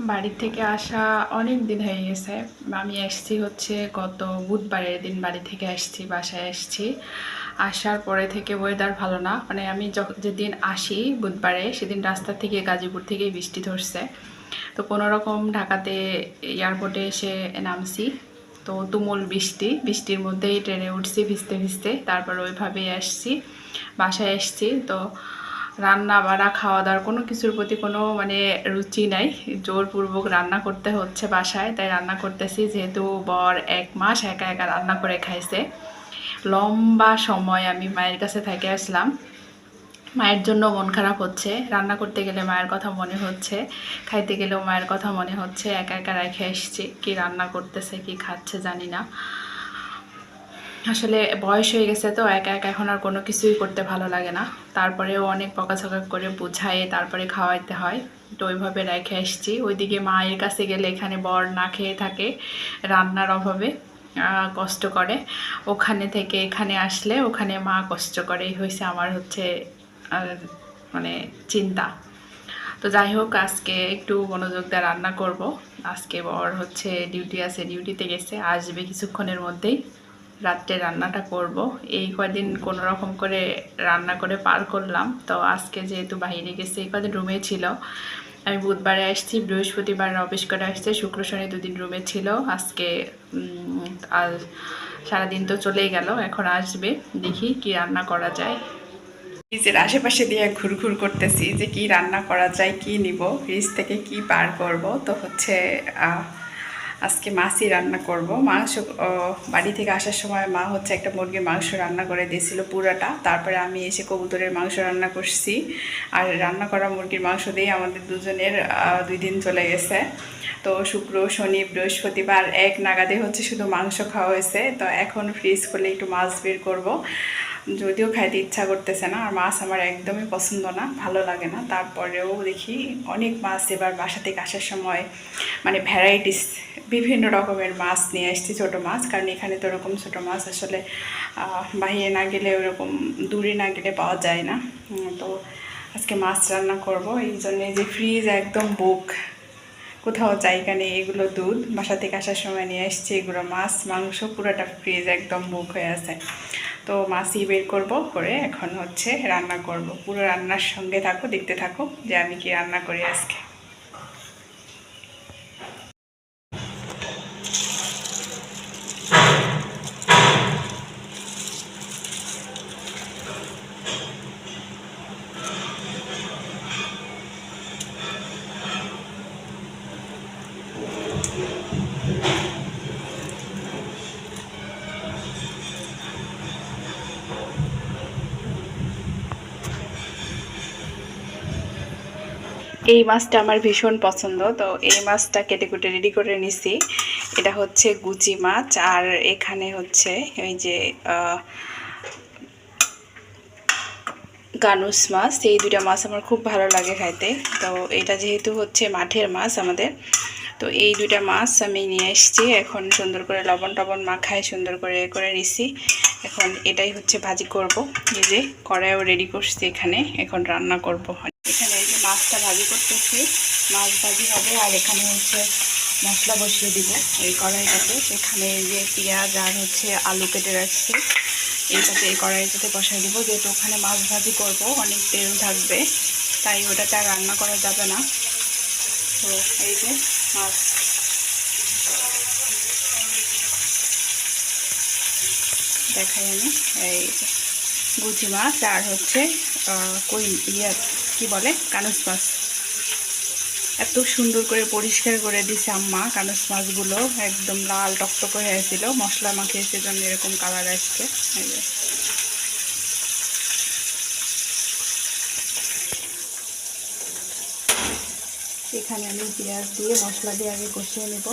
বাড়ি থেকে আসা অনেক দিন হয়ে গেছে। আমি এসছি হচ্ছে গত বুধবারের দিন বাড়ি থেকে আসছি, বাসায় আসছি। আসার পরে থেকে ওয়েদার ভালো না। মানে আমি যেদিন আসি বুধবারে, সেদিন রাস্তা থেকে গাজীপুর থেকে বৃষ্টি ধরছে। তো কোনো রকম ঢাকাতে এয়ারপোর্টে এসে নামছি। তো তুমুল বৃষ্টি, বৃষ্টির মধ্যেই ট্রেনে উঠছি ভিজতে ভিজতে। তারপর ওইভাবেই আসছি, বাসায় এসছি তো রান্না, বাড়া খাওয়া দাওয়ার কোনো কিছুর প্রতি কোনো মানে রুচি নাই। জোরপূর্বক রান্না করতে হচ্ছে বাসায়, তাই রান্না করতেছি যেহেতু বর এক মাস একা একা রান্না করে খাইছে। লম্বা সময় আমি মায়ের কাছে থেকে আসলাম। মায়ের জন্য মন খারাপ হচ্ছে। রান্না করতে গেলে মায়ের কথা মনে হচ্ছে। খাইতে গেলেও মায়ের কথা মনে হচ্ছে। একা একা রেখে এসছি। কি রান্না করতেছে, কি খাচ্ছে জানি না। আসলে বয়স হয়ে গেছে তো, একা একা এখন আর কোনো কিছুই করতে ভালো লাগে না। তারপরেও অনেক বকাঝকা করে বোঝায়, তারপরে খাওয়াইতে হয়। তো ওইভাবে রেখে এসছি ওইদিকে মায়ের কাছে গেলে এখানে বর না খেয়ে থাকে, রান্নার অভাবে কষ্ট করে। ওখানে থেকে এখানে আসলে ওখানে মা কষ্ট করে, এই হয়েছে আমার হচ্ছে মানে চিন্তা। তো যাই হোক, আজকে একটু মনোযোগ দিয়ে রান্না করব। আজকে বর হচ্ছে ডিউটি আছে, ডিউটিতে গেছে, আসবে কিছুক্ষণের মধ্যেই। রাত্রে রান্নাটা করব। এই কদিন কোনো রকম করে রান্না করে পার করলাম। তো আজকে যেহেতু বাহিরে গেছে, এই কদিন রুমে ছিল। আমি বুধবারে আসছি, বৃহস্পতিবার অফিস করে আসছে, শুক্র শনি দুদিন রুমে ছিল। আজকে আর সারাদিন তো চলেই গেল, এখন আসবে, দেখি কি রান্না করা যায়। ফ্রিজের আশেপাশে দিয়ে ঘুরঘুর করতেছি যে কি রান্না করা যায়, কি নিব ফ্রিজ থেকে কি পার করব। তো হচ্ছে আজকে মাছই রান্না করব। মাংস বাড়ি থেকে আসার সময় মা হচ্ছে একটা মুরগির মাংস রান্না করে দিয়েছিল পুরাটা। তারপরে আমি এসে কবুতরের মাংস রান্না করছি। আর রান্না করা মুরগির মাংস দিয়ে আমাদের দুজনের দুই দিন চলে গেছে। তো শুক্র, শনি, বৃহস্পতিবার এক নাগাদে হচ্ছে শুধু মাংস খাওয়া হয়েছে। তো এখন ফ্রিজ করলে একটু মাছ বের করব। যদিও খাইতে ইচ্ছা করতেছে না, আর মাছ আমার একদমই পছন্দ না, ভালো লাগে না। তারপরেও দেখি অনেক মাছ এবার বাসা থেকে আসার সময় মানে ভ্যারাইটিস বিভিন্ন রকমের মাছ নিয়ে আসছি, ছোটো মাছ। কারণ এখানে তো ওরকম ছোটো মাছ আসলে বাহিরে না গেলে ওরকম দূরে না গেলে পাওয়া যায় না। তো আজকে মাছ রান্না করব। এই জন্যে যে ফ্রিজ একদম বুক কোথাও জায়গা নেই, এগুলো দুধ। বাসা থেকে আসার সময় নিয়ে এসছি এগুলো মাছ, মাংস, পুরোটা ফ্রিজ একদম বুক হয়ে আছে। তো মাসি বের করব, করে এখন হচ্ছে রান্না করব। পুরো রান্নার সঙ্গে থাকো, দেখতে থাকো যে আমি কি রান্না করি আজকে। এই মাছটা আমার ভীষণ পছন্দ, তো এই মাছটা কেটে কুটে রেডি করে নিছি। এটা হচ্ছে গুচি মাছ, আর এখানে হচ্ছে ওই যে গানুস মাছ, এই দুইটা মাছ আমার খুব ভালো লাগে খাইতে। তো এটা যেহেতু হচ্ছে মাঠের মাছ আমাদের, তো এই দুইটা মাছ আমি নিয়ে এসেছি। এখন সুন্দর করে লবণ টবণ মাখায় সুন্দর করে করে নিছি। এখন এটাই হচ্ছে ভাজি করব। যে কড়াইও রেডি করছি এখানে, এখন রান্না করব। এখানে মাছটা ভাজি করতেছি। মাছ ভাজি হবে আর এখানে হচ্ছে মশলা বসিয়ে দিব এই কড়াইটাতে। এখানে যে পেঁয়াজ আর হচ্ছে আলু কেটে রাখছি এইটাতে এই কড়াইটাতে বসাই দিব। যেহেতু ওখানে মাছ ভাজি করব, অনেক তেল থাকবে তাই ওটাতে আর রান্না করা যাবে না। তো এই যে মাছ। দেখাই আমি। এই গুচি মাছ আর হচ্ছে কই ইয়ে কি বলে? কানুস মাছ। এত সুন্দর করে পরিষ্কার করে দিছে আম্মা কানুস মাছগুলো। একদম লাল টকটক হয়ে আসছিল মশলা মাখিয়ে সেজন্য এরকম কালার আসছে। এখানে আমি পেঁয়াজ দিয়ে মশলা দিয়ে আগে কষিয়ে নেব।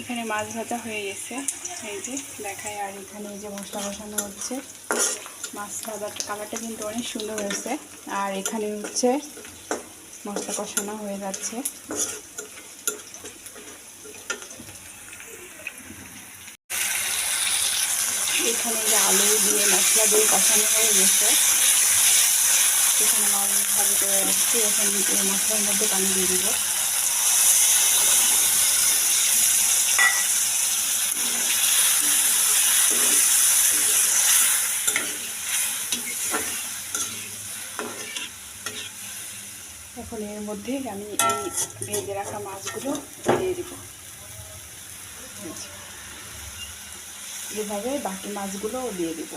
এখানে মাছ ভাজা হয়ে গেছে। এই যে দেখায় আর এখানে এই যে মশলা বসানো হচ্ছে। মাছ ভাজার কালারটা কিন্তু অনেক সুন্দর হয়েছে। আর এখানে হচ্ছে মশলা কষানো হয়ে যাচ্ছে। এখানে যে আলু দিয়ে মশলা দিয়ে কষানো হয়ে গেছে। এখানে মাছ করে রাখছি এখন মাছের মধ্যে পানি দিয়ে দিব। এখন এর মধ্যে আমি এই ভেজে রাখা মাছগুলো দিয়ে দেব। এভাবে বাকি মাছগুলোও দিয়ে দিব।